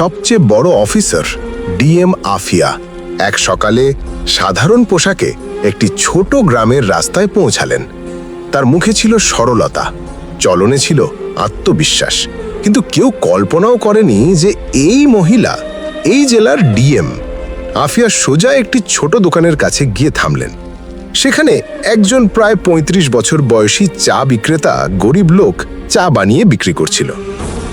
সবচেয়ে বড় officer DM Afia. এক সকালে সাধারণ পোশাকে একটি ছোট গ্রামের রাস্তায় পৌঁছালেন। তার মুখে ছিল সরলতা, চলনে ছিল আত্মবিশ্বাস। কিন্তু কেউ কল্পনাও করেনি যে এই মহিলা এই জেলার ডিএম। আফিয়া সোজা একটি ছোট দোকানের কাছে গিয়ে থামলেন। সেখানে একজন প্রায় ৩৫ বছর বয়সী চা বিক্রেতা গরিব লোক চা বানিয়ে বিক্রি করছিল।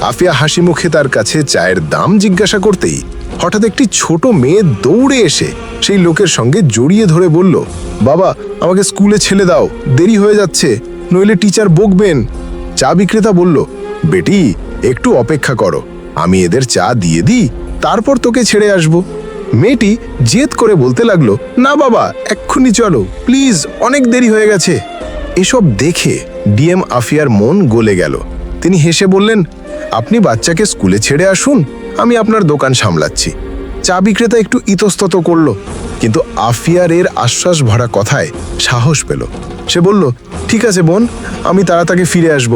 আফিয়া হাসি মুখে তার কাছে চায়ের দাম জিজ্ঞাসা করতেই হঠাৎ একটি ছোট মেয়ে দৌড়ে এসে সেই লোকের সঙ্গে জড়িয়ে ধরে বলল, বাবা, আমাকে স্কুলে ছেলে দাও, দেরি হয়ে যাচ্ছে, নইলে টিচার বকবেন। চা বিক্রেতা বলল, বেটি, একটু অপেক্ষা করো, আমি এদের চা দিয়ে দিই, তারপর তোকে ছেড়ে আসব। মেয়েটি জেদ করে বলতে লাগল, না বাবা, এক্ষুনি চলো, প্লিজ, অনেক দেরি হয়ে গেছে। এসব দেখে ডিএম আফিয়ার মন গলে গেল। তিনি হেসে বললেন আপনি বাচ্চাকে স্কুলে ছেড়ে আসুন, আমি আপনার দোকান সামলাচ্ছি। চা বিক্রেতা একটু ইতস্তত করল, কিন্তু আফিয়ার এর আশ্বাস ভরা কথায় সাহস পেল। সে বলল, ঠিক আছে বোন, আমি তাড়াতাড়ি ফিরে আসব।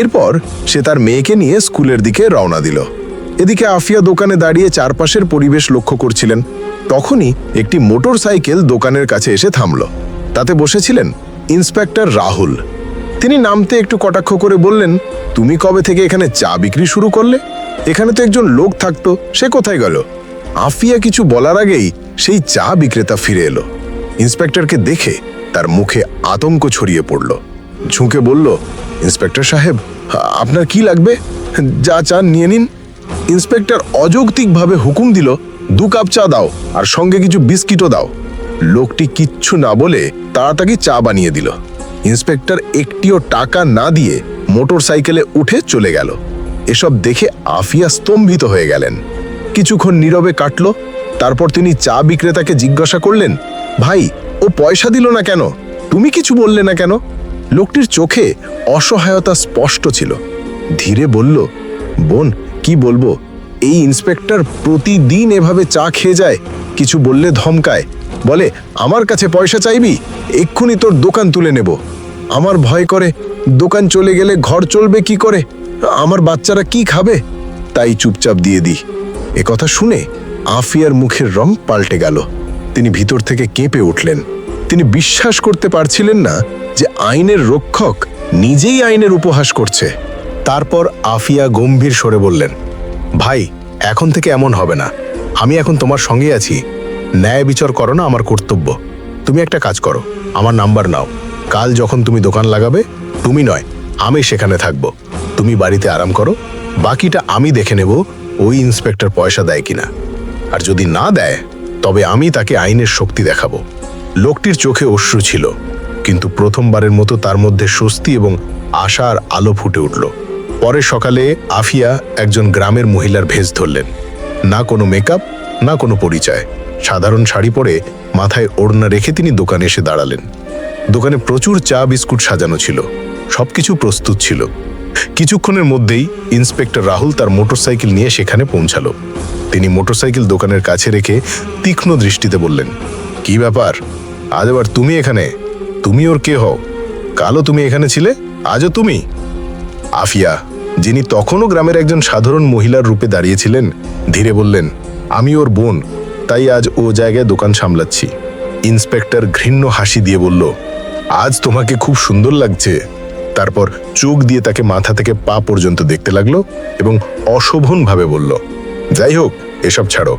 এরপর সে তার মেয়েকে নিয়ে স্কুলের দিকে রওনা দিল। এদিকে আফিয়া দোকানে দাঁড়িয়ে চারপাশের পরিবেশ লক্ষ্য করছিলেন। তখনই একটি মোটর সাইকেল দোকানের কাছে এসে থামল। তাতে বসেছিলেন ইন্সপেক্টর রাহুল। তিনি নামতে একটু কটাক্ষ করে বললেন, তুমি কবে থেকে এখানে চা বিক্রি শুরু করলে? এখানে তো একজন লোক থাকতো, সে কোথায় গেল? আফিয়া কিছু বলার আগেই সেই চা বিক্রেতা ফিরে এলো। ইন্সপেক্টরকে দেখে তার মুখে আতঙ্ক ছড়িয়ে পড়ল। ঝুঁকে বলল, ইন্সপেক্টর সাহেব, আপনার কি লাগবে? যা চান নিয়ে নিন। ইন্সপেক্টর অযৌক্তিকভাবে হুকুম দিল, দু কাপ চা দাও, আর সঙ্গে কিছু বিস্কিটও দাও। লোকটি কিচ্ছু না বলে তাড়াতাড়ি চা বানিয়ে দিল। ইন্সপেক্টর একটিও টাকা না দিয়ে মোটর সাইকেলে উঠে চলে গেল। এসব দেখে আফিয়া স্তম্ভিত হয়ে গেলেন। কিছুক্ষণ নীরবে কাটল, তারপর তিনি চা বিক্রেতাকে জিজ্ঞাসা করলেন, ভাই, ও পয়সা দিল না কেন? তুমি কিছু বললে না কেন? লোকটির চোখে অসহায়তা স্পষ্ট ছিল। ধীরে বলল, বোন, কি বলব? এই ইন্সপেক্টর প্রতিদিন এভাবে চা খেয়ে যায়, কিছু বললে ধমকায়। বলে, আমার কাছে পয়সা চাইবি? এক্ষুনি তোর দোকান তুলে নেব। আমার ভয় করে। দোকান চলে গেলে ঘর চলবে কি করে? আমার বাচ্চারা কি খাবে? তাই চুপচাপ দিয়ে দিই। কথা শুনে আফিয়ার মুখের রং পাল্টে গেল। তিনি ভিতর থেকে কেঁপে উঠলেন। তিনি বিশ্বাস করতে পারছিলেন না যে আইনের রক্ষক নিজেই আইনের উপহাস করছে। তারপর আফিয়া গম্ভীর স্বরে বললেন, ভাই, এখন থেকে এমন হবে না। আমি এখন তোমার সঙ্গে আছি। ন্যায় বিচার করো না আমার কর্তব্য। তুমি একটা কাজ করো। আমার নাম্বার নাও। কাল যখন তুমি দোকান লাগাবে, তুমি নয়, আমি সেখানে থাকব। তুমি বাড়িতে আরাম করো, বাকিটা আমি দেখে নেব ওই ইন্সপেক্টর পয়সা দেয় কিনা। আর যদি না দেয়, তবে আমি তাকে আইনের শক্তি দেখাবো। লোকটির চোখে অশ্রু ছিল, কিন্তু প্রথমবারের মতো তার মধ্যে স্বস্তি এবং আশার আলো ফুটে উঠল। পরে সকালে আফিয়া একজন গ্রামের মহিলার ভেজ ধরলেন। না কোনো মেকআপ, না কোনো পরিচয়। সাধারণ শাড়ি পরে মাথায় ওড়না রেখে তিনি দোকানে এসে দাঁড়ালেন। দোকানে প্রচুর চা, বিস্কুট সাজানো ছিল। সবকিছু প্রস্তুত ছিল। কিছুক্ষণের মধ্যেই ইন্সপেক্টর রাহুল তার মোটরসাইকেল নিয়ে সেখানে পৌঁছালো। তিনি মোটরসাইকেল দোকানের কাছে রেখে তীক্ষ্ণ দৃষ্টিতে বললেন, কি ব্যাপার? আজ আবার তুমি এখানে? তুমি ওর কে হও? কালও তুমি এখানে ছিলে? আজও তুমি? আফিয়া, যিনি তখনও গ্রামের একজন সাধারণ মহিলার রূপে দাঁড়িয়েছিলেন, ধীরে বললেন, আমি ওর বোন, তাই আজ ও জায়গায় দোকান সামলাচ্ছি। ইন্সপেক্টর ঘৃণ্য হাসি দিয়ে বলল আজ তোমাকে খুব সুন্দর লাগছে। তারপর চোখ দিয়ে তাকে মাথা থেকে পা পর্যন্ত দেখতে লাগল এবং অশোভনভাবে বলল, যাই হোক, এসব ছাড়ো।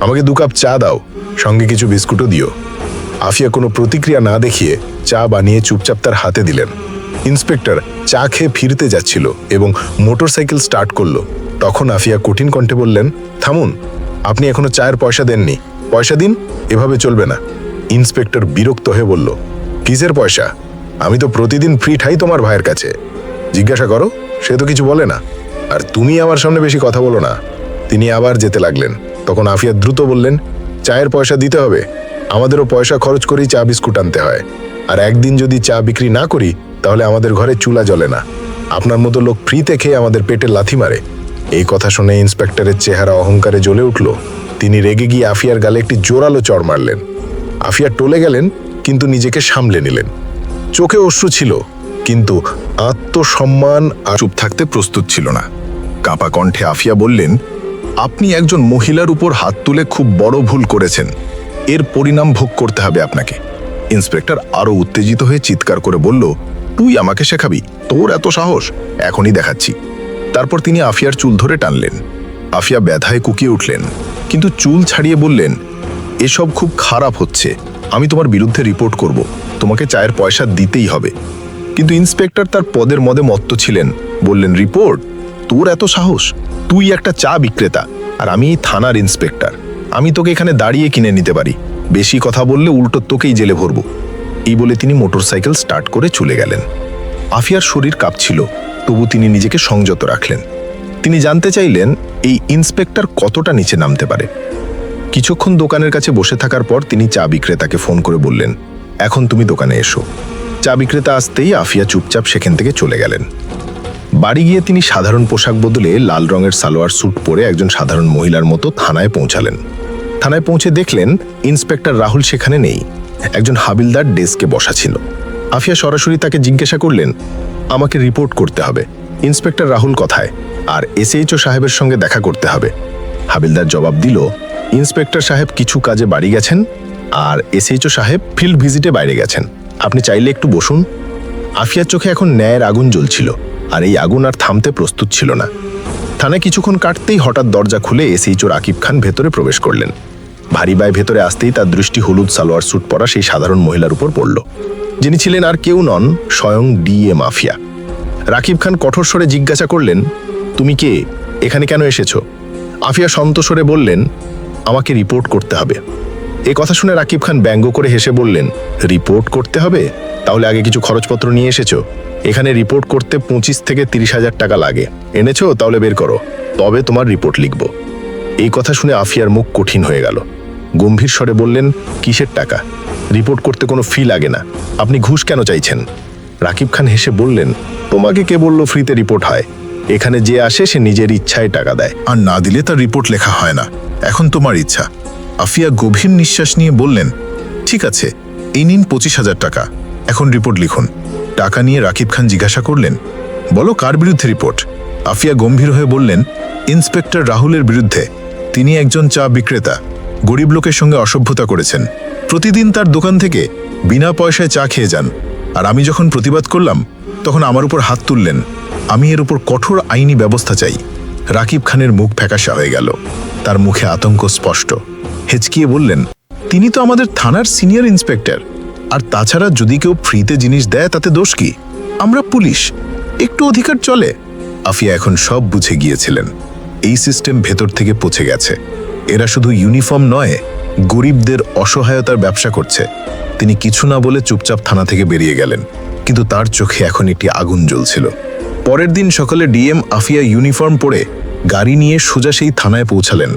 আমাকে দু কাপ চা দাও, সঙ্গে কিছু বিস্কুটও দিও। আফিয়া কোনো প্রতিক্রিয়া না দেখিয়ে চা বানিয়ে চুপচাপ তার হাতে দিলেন। ইন্সপেক্টর চা খেয়ে ফিরতে যাচ্ছিল এবং মোটরসাইকেল স্টার্ট করল। তখন আফিয়া কঠিন কণ্ঠে বললেন, থামুন, আপনি এখনও চায়ের পয়সা দেননি। পয়সা দিন, এভাবে চলবে না। ইন্সপেক্টর বিরক্ত হয়ে বলল কিসের পয়সা? আমি তো প্রতিদিন ফ্রি ঠাই তোমার ভাইয়ের কাছে। জিজ্ঞাসা করো, সে তো কিছু বলে না। আর তুমি আমার সামনে বেশি কথা বলো না। তিনি আবার যেতে লাগলেন। তখন আফিয়া দ্রুত বললেন, চায়ের পয়সা দিতে হবে। আমাদেরও পয়সা খরচ করেই চা বিস্কুট আনতে হয়। আর একদিন যদি চা বিক্রি না করি, তাহলে আমাদের ঘরে চুলা জ্বলে না। আপনার মতো লোক ফ্রিতে খেয়ে আমাদের পেটে লাথি মারে। এই কথা শুনে ইন্সপেক্টরের চেহারা অহংকারে জ্বলে উঠল। তিনি রেগে গিয়ে আফিয়ার গালে একটি জোরালো চড় মারলেন। আফিয়া টলে গেলেন কিন্তু নিজেকে সামলে নিলেন। চোখে অশ্রু ছিল, কিন্তু আত্মসম্মান আর চুপ থাকতে প্রস্তুত ছিল না। কাঁপা কণ্ঠে আফিয়া বললেন, আপনি একজন মহিলার উপর হাত তুলে খুব বড় ভুল করেছেন। এর পরিণাম ভোগ করতে হবে আপনাকে। ইন্সপেক্টর আরও উত্তেজিত হয়ে চিৎকার করে বলল, তুই আমাকে শেখাবি? তোর এত সাহস? এখনই দেখাচ্ছি। তারপর তিনি আফিয়ার চুল ধরে টানলেন। আফিয়া ব্যথায় কুকিয়ে উঠলেন, কিন্তু চুল ছাড়িয়ে বললেন, এসব খুব খারাপ হচ্ছে। আমি তোমার বিরুদ্ধে রিপোর্ট করব। তোমাকে চায়ের পয়সা দিতেই হবে। কিন্তু ইন্সপেক্টর তার পদের মদে মত্ত ছিলেন। বললেন রিপোর্ট তোর এত সাহস? তুই একটা চা বিক্রেতা, আর আমি থানার ইন্সপেক্টর আমি তোকে এখানে দাঁড়িয়ে কিনে নিতে পারি। বেশি কথা বললে উল্টো তোকেই জেলে ভরব। এই বলে তিনি মোটরসাইকেল স্টার্ট করে চলে গেলেন। আফিয়ার শরীর কাঁপছিল, তবু তিনি নিজেকে সংযত রাখলেন। তিনি জানতে চাইলেন, এই ইন্সপেক্টর কতটা নিচে নামতে পারে। কিছুক্ষণ দোকানের কাছে বসে থাকার পর তিনি চা বিক্রেতাকে ফোন করে বললেন, এখন তুমি দোকানে এসো। চা বিক্রেতা আসতেই আফিয়া চুপচাপ সেখান থেকে চলে গেলেন। বাড়ি গিয়ে তিনি সাধারণ পোশাক বদলে লাল রঙের সালোয়ার স্যুট পরে একজন সাধারণ মহিলার মতো থানায় পৌঁছালেন। থানায় পৌঁছে দেখলেন, ইন্সপেক্টর রাহুল সেখানে নেই। একজন হাবিলদার ডেস্কে বসা ছিল। আফিয়া সরাসরি তাকে জিজ্ঞাসা করলেন, আমাকে রিপোর্ট করতে হবে। ইন্সপেক্টর রাহুল কথায়? আর এসএইচও সাহেবের সঙ্গে দেখা করতে হবে। হাবিলদার জবাব দিল ইন্সপেক্টর সাহেব কিছু কাজে বাড়ি গেছেন আর এসএইচও সাহেব ফিল্ড ভিজিটে বাইরে গেছেন। আপনি চাইলে একটু বসুন। আফিয়ার চোখে এখন ন্যায়ের আগুন জ্বলছিল আর এই আগুন আর থামতে প্রস্তুত ছিল না। থানায় কিছুক্ষণ কাটতেই হঠাৎ দরজা খুলে এসএইচও রাকিব খান ভেতরে প্রবেশ করলেন। ভারী বাই ভেতরে আসতেই তার দৃষ্টি হলুদ সালোয়ার স্যুট পরা সেই সাধারণ মহিলার উপর পড়ল। যিনি ছিলেন আর কেউ নন, স্বয়ং ডিএ মাফিয়া। রাকিব খান কঠোর স্বরে জিজ্ঞাসা করলেন, তুমি কে? এখানে কেন এসেছ? আফিয়া সন্তস্বরে বললেন আমাকে রিপোর্ট করতে হবে। এ কথা শুনে রাকিব খান ব্যঙ্গ করে হেসে বললেন রিপোর্ট করতে হবে? তাহলে আগে কিছু খরচপত্র নিয়ে এসেছ। এখানে রিপোর্ট করতে পঁচিশ থেকে তিরিশ হাজার টাকা লাগে। এনেছো? তাহলে বের করো। তবে তোমার রিপোর্ট লিখব। এই কথা শুনে আফিয়ার মুখ কঠিন হয়ে গেল। গম্ভীর স্বরে বললেন, কিসের টাকা? রিপোর্ট করতে কোনো ফি লাগে না। আপনি ঘুষ কেন চাইছেন? রাকিব খান হেসে বললেন, তোমাকে কে বলল ফ্রিতে রিপোর্ট হয়? এখানে যে আসে সে নিজের ইচ্ছায় টাকা দেয়। আর না দিলে তার রিপোর্ট লেখা হয় না। এখন তোমার ইচ্ছা। আফিয়া গভীর নিঃশ্বাস নিয়ে বললেন, ঠিক আছে, এই নিন পঁচিশ হাজার টাকা। এখন রিপোর্ট লিখুন। টাকা নিয়ে রাকিব খান জিজ্ঞাসা করলেন, বলো কার বিরুদ্ধে রিপোর্ট? আফিয়া গম্ভীর হয়ে বললেন, ইন্সপেক্টর রাহুলের বিরুদ্ধে। তিনি একজন চা বিক্রেতা। গরিব লোকের সঙ্গে অসভ্যতা করেছেন। প্রতিদিন তার দোকান থেকে বিনা পয়সায় চা খেয়ে যান। আর আমি যখন প্রতিবাদ করলাম, তখন আমার উপর হাত তুললেন। আমি এর উপর কঠোর আইনি ব্যবস্থা চাই। রাকিব খানের মুখ ফ্যাকাশা হয়ে গেল। তার মুখে আতঙ্ক স্পষ্ট। হেচকিয়ে বললেন, তিনি তো আমাদের থানার সিনিয়র ইন্সপেক্টর। আর তাছাড়া যদি কেউ ফ্রিতে জিনিস দেয়, তাতে দোষ কি? আমরা পুলিশ। একটু অধিকার চলে। আফিয়া এখন সব বুঝে গিয়েছিলেন। এই সিস্টেম ভেতর থেকে পচে গেছে। এরা শুধু ইউনিফর্ম নয়, গরিবদের অসহায়তার ব্যবসা করছে। তিনি কিছু না বলে চুপচাপ থানা থেকে বেরিয়ে গেলেন। কিন্তু তার চোখে এখন একটি আগুন জ্বলছিল। পরের দিন সকালে ডিএম আফিয়া ইউনিফর্ম পরে গাড়ি নিয়ে সোজা সেই থানায় পৌঁছালেন।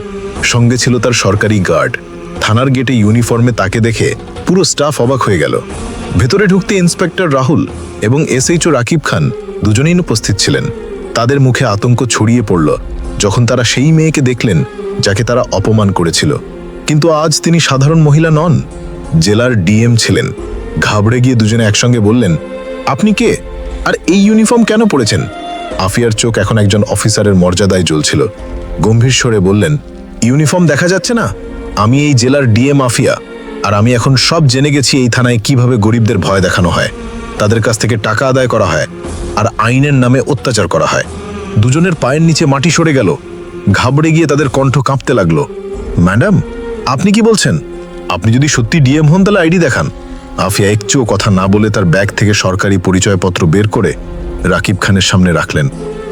সঙ্গে ছিল তার সরকারি গার্ড। থানার গেটে ইউনিফর্মে তাকে দেখে পুরো স্টাফ অবাক হয়ে গেল। ভেতরে ঢুকতে ইন্সপেক্টর রাহুল এবং এসএইচও রাকিব খান দুজনেই উপস্থিত ছিলেন। তাদের মুখে আতঙ্ক ছড়িয়ে পড়ল। যখন তারা সেই মেয়েকে দেখলেন, যাকে তারা অপমান করেছিল। কিন্তু আজ তিনি সাধারণ মহিলা নন। জেলার ডিএম ছিলেন। ঘাবড়ে গিয়ে দুজনে একসঙ্গে বললেন, আপনি কে? আর এই ইউনিফর্ম কেন পড়েছেন আফিয়ার চোখ এখন একজন অফিসারের মর্যাদায় জ্বলছিল। গম্ভীর স্বরে বললেন, ইউনিফর্ম দেখা যাচ্ছে না? আমি এই জেলার ডিএম আফিয়া, আর আমি এখন সব জেনে গেছি এই থানায় কীভাবে গরিবদের ভয় দেখানো হয়। তাদের কাছ থেকে টাকা আদায় করা হয়, আর আইনের নামে অত্যাচার করা হয়। দুজনের পায়ের নিচে মাটি সরে গেল। ঘাবড়ে গিয়ে তাদের কণ্ঠ কাঁপতে লাগল। ম্যাডাম, আপনি কি বলছেন? আপনি যদি সত্যি ডিএম হন তাহলে আইডি দেখান। আফিয়া একচুও কথা না বলে তার ব্যাগ থেকে সরকারি পরিচয়পত্র বের করে রাকিব খানের সামনে রাখলেন।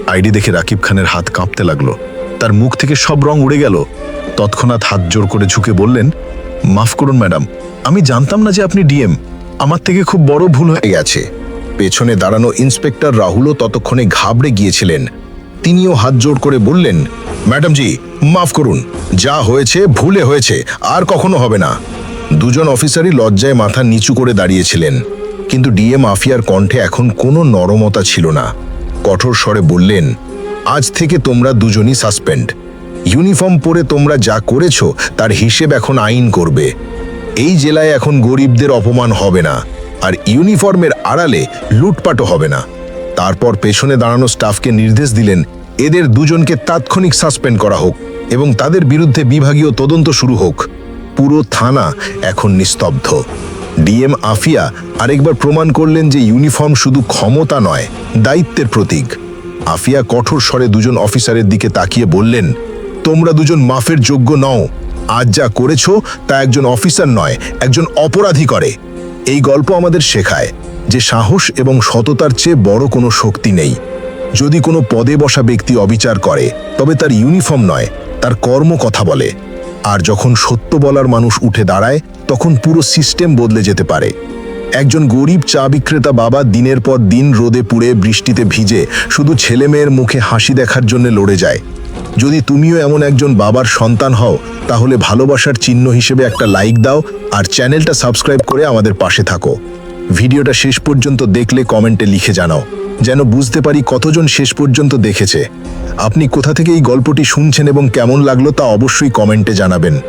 আইডি দেখে রাকিব খানের হাত কাঁপতে লাগল। তার মুখ থেকে সব রং উড়ে গেল। তৎক্ষণাৎ হাত জোর করে ঝুঁকে বললেন, মাফ করুন, ম্যাডাম, আমি জানতাম না যে আপনি ডিএম। আমার থেকে খুব বড় ভুল হয়ে গেছে। পেছনে দাঁড়ানো ইন্সপেক্টর রাহুলও ততক্ষণে ঘাবড়ে গিয়েছিলেন। তিনিও হাত জোড় করে বললেন ম্যাডাম জি মাফ করুন। যা হয়েছে ভুলে হয়েছে, আর কখনো হবে না। দুজন অফিসারই লজ্জায় মাথা নিচু করে দাঁড়িয়েছিলেন। কিন্তু ডিএম মাফিয়ার কণ্ঠে এখন কোনো নরমতা ছিল না। কঠোর স্বরে বললেন, আজ থেকে তোমরা দুজনই সাসপেন্ড। ইউনিফর্ম পরে তোমরা যা করেছ, তার হিসেব এখন আইন করবে। এই জেলায় এখন গরিবদের অপমান হবে না, আর ইউনিফর্মের আড়ালে লুটপাটও হবে না। তারপর পেছনে দাঁড়ানো স্টাফকে নির্দেশ দিলেন, এদের দুজনকে তাৎক্ষণিক সাসপেন্ড করা হোক এবং তাদের বিরুদ্ধে বিভাগীয় তদন্ত শুরু হোক। পুরো থানা এখন নিস্তব্ধ। ডিএম আফিয়া আরেকবার প্রমাণ করলেন যে ইউনিফর্ম শুধু ক্ষমতা নয়, দায়িত্বের প্রতীক। আফিয়া কঠোর স্বরে দুজন অফিসারের দিকে তাকিয়ে বললেন, তোমরা দুজন মাফের যোগ্য নও। আজ যা করেছ তা একজন অফিসার নয়, একজন অপরাধী করে। এই গল্প আমাদের শেখায় যে সাহস এবং সততার চেয়ে বড় কোনো শক্তি নেই। যদি কোনো পদে বসা ব্যক্তি অবিচার করে, তবে তার ইউনিফর্ম নয়, তার কর্ম কথা বলে। আর যখন সত্য বলার মানুষ উঠে দাঁড়ায়, তখন পুরো সিস্টেম বদলে যেতে পারে। একজন গরিব চা বিক্রেতা বাবা দিনের পর দিন রোদে পুড়ে বৃষ্টিতে ভিজে শুধু ছেলে মেয়ের মুখে হাসি দেখার জন্য লড়ে যায়। যদি তুমিও এমন একজন বাবার সন্তান হও, তাহলে ভালোবাসার চিহ্ন হিসেবে একটা লাইক দাও আর চ্যানেলটা সাবস্ক্রাইব করে আমাদের পাশে থাকো। ভিডিওটা শেষ পর্যন্ত দেখলে কমেন্টে লিখে জানাও, যেন বুঝতে পারি কতজন শেষ পর্যন্ত দেখেছে। আপনি কোথা থেকে এই গল্পটি শুনছেন এবং কেমন লাগল তা অবশ্যই কমেন্টে জানাবেন।